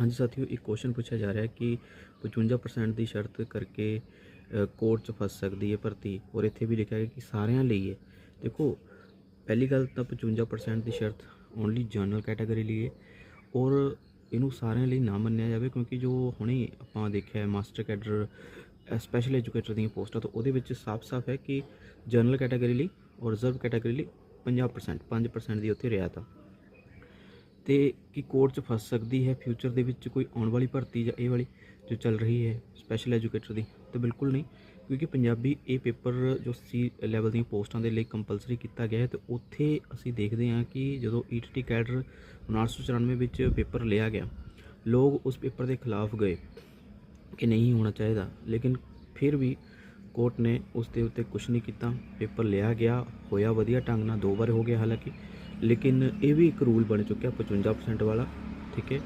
ਹਾਂਜੀ ਸਾਥੀਓ, ਇੱਕ ਕੁਐਸਚਨ ਪੁੱਛਿਆ ਜਾ ਰਿਹਾ ਹੈ ਕਿ 55% ਦੀ ਸ਼ਰਤ ਕਰਕੇ ਕੋਰਟ 'ਚ ਫਸ ਸਕਦੀ ਹੈ ਭਰਤੀ ਔਰ ਇੱਥੇ ਵੀ ਲਿਖਿਆ ਹੈ ਕਿ ਸਾਰਿਆਂ ਲਈ ਹੈ। ਦੇਖੋ, ਪਹਿਲੀ ਗੱਲ ਤਾਂ 55% ਦੀ ਸ਼ਰਤ ਓਨਲੀ ਜਨਰਲ ਕੈਟਾਗਰੀ ਲਈ ਹੈ ਔਰ ਇਹਨੂੰ ਸਾਰਿਆਂ ਲਈ ਨਾ ਮੰਨਿਆ ਜਾਵੇ ਕਿਉਂਕਿ ਜੋ ਹੁਣੇ ਆਪਾਂ ਦੇਖਿਆ ਹੈ ਮਾਸਟਰ ਕੈਡਰ ਸਪੈਸ਼ਲ ਐਜੂਕੇਟਰ ਦੀਆਂ ਪੋਸਟਾਂ, ਤਾਂ ਉਹਦੇ ਵਿੱਚ ਸਾਫ਼-ਸਾਫ਼ ਹੈ ਕਿ ਜਨਰਲ ਕੈਟਾਗਰੀ ਲਈ ਔਰ ਰਿਜ਼ਰਵ ਕੈਟਾਗਰੀ ਲਈ 50% 5% ਦੀ ਉੱਥੇ ਰਿਆਇਤ ਆ। ਤੇ ਕੀ ਕੋਰਟ 'ਚ ਫਸ ਸਕਦੀ ਹੈ ਫਿਊਚਰ ਦੇ ਵਿੱਚ ਕੋਈ ਆਉਣ ਵਾਲੀ ਭਰਤੀ ਜਾਂ ਇਹ ਵਾਲੀ ਜੋ ਚੱਲ ਰਹੀ ਹੈ ਸਪੈਸ਼ਲ ਐਜੂਕੇਟਰ ਦੀ, ਤਾਂ ਬਿਲਕੁਲ ਨਹੀਂ। ਕਿਉਂਕਿ ਪੰਜਾਬੀ ਇਹ ਪੇਪਰ ਜੋ ਸੀ ਲੈਵਲ ਦੀਆਂ ਪੋਸਟਾਂ ਦੇ ਲਈ ਕੰਪਲਸਰੀ ਕੀਤਾ ਗਿਆ ਹੈ ਤੇ ਉੱਥੇ ਅਸੀਂ ਦੇਖਦੇ ਹਾਂ ਕਿ ਜਦੋਂ E ਈਟੀਟੀ ਕੈਡਰ 1994 ਵਿੱਚ ਪੇਪਰ ਲਿਆ ਗਿਆ, ਲੋਕ ਉਸ ਪੇਪਰ ਦੇ ਖਿਲਾਫ ਗਏ ਕਿ ਨਹੀਂ ਹੋਣਾ ਚਾਹੀਦਾ। ਲੇਕਿਨ ਫਿਰ ਵੀ ਕੋਰਟ ਨੇ ਉਸ ਦੇ ਉੱਤੇ ਕੁਝ ਨਹੀਂ ਕੀਤਾ ਪੇਪਰ ਲਿਆ ਗਿਆ, ਹੋਇਆ ਵਧੀਆ ਢੰਗ ਨਾਲ, ਦੋ ਵਾਰ ਹੋ ਗਿਆ ਹਾਲਾਂਕਿ। ਲੇਕਿਨ ਇਹ ਵੀ ਇੱਕ ਰੂਲ ਬਣ ਚੁੱਕਿਆ 55% ਵਾਲਾ ਠੀਕ ਹੈ?